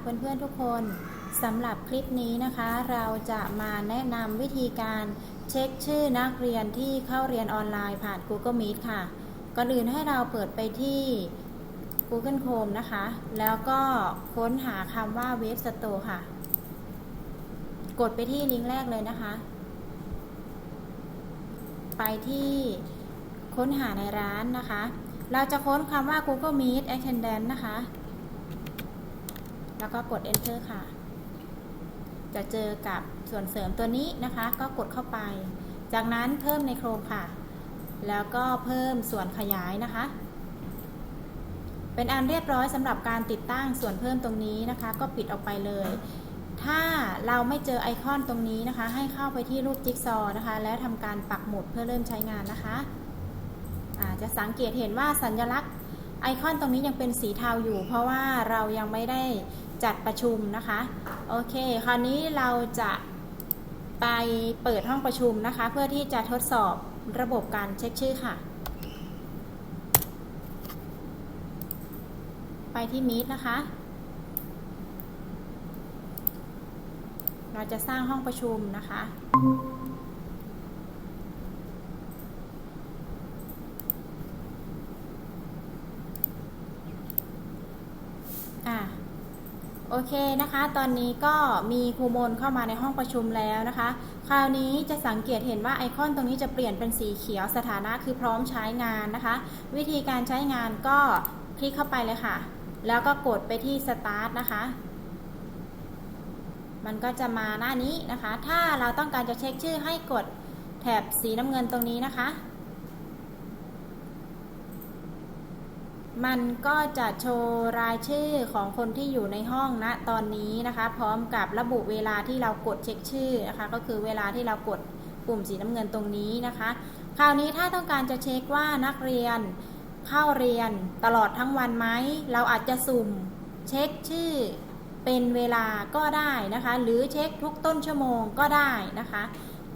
เพื่อนๆทุกคนสำหรับคลิปนี้นะคะ เราจะมาแนะนำวิธีการเช็คชื่อนักเรียนที่เข้าเรียนออนไลน์ผ่าน Google Meet ค่ะก่อนอื่นให้เราเปิดไปที่ Google Chrome นะคะ แล้วก็ค้นหาคำว่า Web Store ค่ะ กดไปที่ลิงก์แรกเลยนะคะ ไปที่ค้นหาในร้านนะคะ เราจะค้นคำว่า Google Meet Attendance นะคะ แล้วก็กด Enter ค่ะ จะเจอกับส่วนเสริมตัวนี้นะคะ ก็กดเข้าไป จากนั้นเพิ่มในโครงค่ะ แล้วก็เพิ่มส่วนขยายนะคะ เป็นอันเรียบร้อยสำหรับการติดตั้งส่วนเพิ่มตรงนี้นะคะ ก็ปิดออกไปเลย ถ้าเราไม่เจอไอคอนตรงนี้นะคะ ให้เข้าไปที่รูปจิ๊กซอว์นะคะ แล้วทำการปักหมุดเพื่อเริ่มใช้งานนะคะะจะสังเกตเห็นว่าสัญลักษณ์ไอคอนตรงนี้ยังเป็นสีเทาอยู่ เพราะว่าเรายังไม่ได้ จัดประชุมนะคะโอเค คราวนี้เราจะไปเปิดห้องประชุมนะคะ เพื่อที่จะทดสอบระบบการเช็คชื่อค่ะ ไปที่มีดนะคะ เราจะสร้างห้องประชุมนะคะอะ โอเคนะคะ ตอนนี้ก็มีครูมนเข้ามาในห้องประชุมแล้วนะคะ คราวนี้จะสังเกตเห็นว่าไอคอนตรงนี้จะเปลี่ยนเป็นสีเขียวสถานะคือพร้อมใช้งานนะคะ วิธีการใช้งานก็คลิกเข้าไปเลยค่ะ แล้วก็กดไปที่ Start นะคะ มันก็จะมาหน้านี้นะคะ ถ้าเราต้องการจะเช็คชื่อให้กดแถบสีน้ำเงินตรงนี้นะคะ มันก็จะโชว์รายชื่อของคนที่อยู่ในห้องณนะตอนนี้นะคะ พร้อมกับระบุเวลาที่เรากดเช็คชื่อนะคะ ก็คือเวลาที่เรากดปุ่มสีน้ำเงินตรงนี้นะคะ คราวนี้ถ้าต้องการจะเช็คว่านักเรียนเข้าเรียนตลอดทั้งวันไหมเราอาจจะสุ่มเช็คชื่อเป็นเวลาก็ได้นะคะ หรือเช็คทุกต้นชั่วโมงก็ได้นะคะ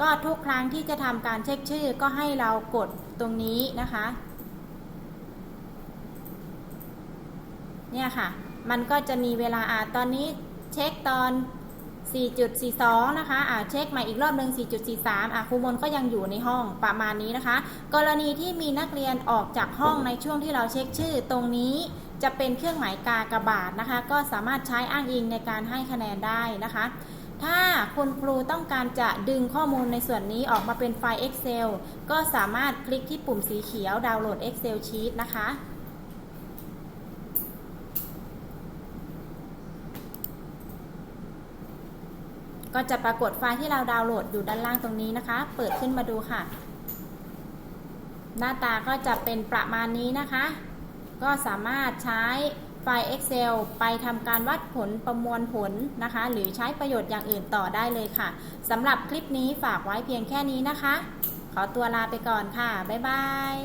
ก็ทุกครั้งที่จะทำการเช็คชื่อก็ให้เรากดตรงนี้นะคะ เนี่ยค่ะ มันก็จะมีเวลาอ่าตอนนี้เช็คตอน 4.42 นะคะอ่าเช็คใหม่อีกรอบหนึ่ง4.43อ่าครูมนก็ยังอยู่ในห้องประมาณนี้นะคะ กรณีที่มีนักเรียนออกจากห้องในช่วงที่เราเช็คชื่อตรงนี้จะเป็นเครื่องหมายกากระบาทนะคะ ก็สามารถใช้อ้างอิงในการให้คะแนนได้นะคะ ถ้าคุณครูต้องการจะดึงข้อมูลในส่วนนี้ออกมาเป็นไฟล์ Excel ก็สามารถคลิกที่ปุ่มสีเขียวดาวน์โหลด Excel Sheet นะคะ ก็จะปรากฏไฟล์ที่เราดาวน์โหลดอยู่ด้านล่างตรงนี้นะคะ เปิดขึ้นมาดูค่ะ หน้าตาก็จะเป็นประมาณนี้นะคะ ก็สามารถใช้ไฟล์ Excel ไปทำการวัดผลประมวลผลนะคะ หรือใช้ประโยชน์อย่างอื่นต่อได้เลยค่ะสำหรับคลิปนี้ฝากไว้เพียงแค่นี้นะคะ ขอตัวลาไปก่อนค่ะ บ๊ายบาย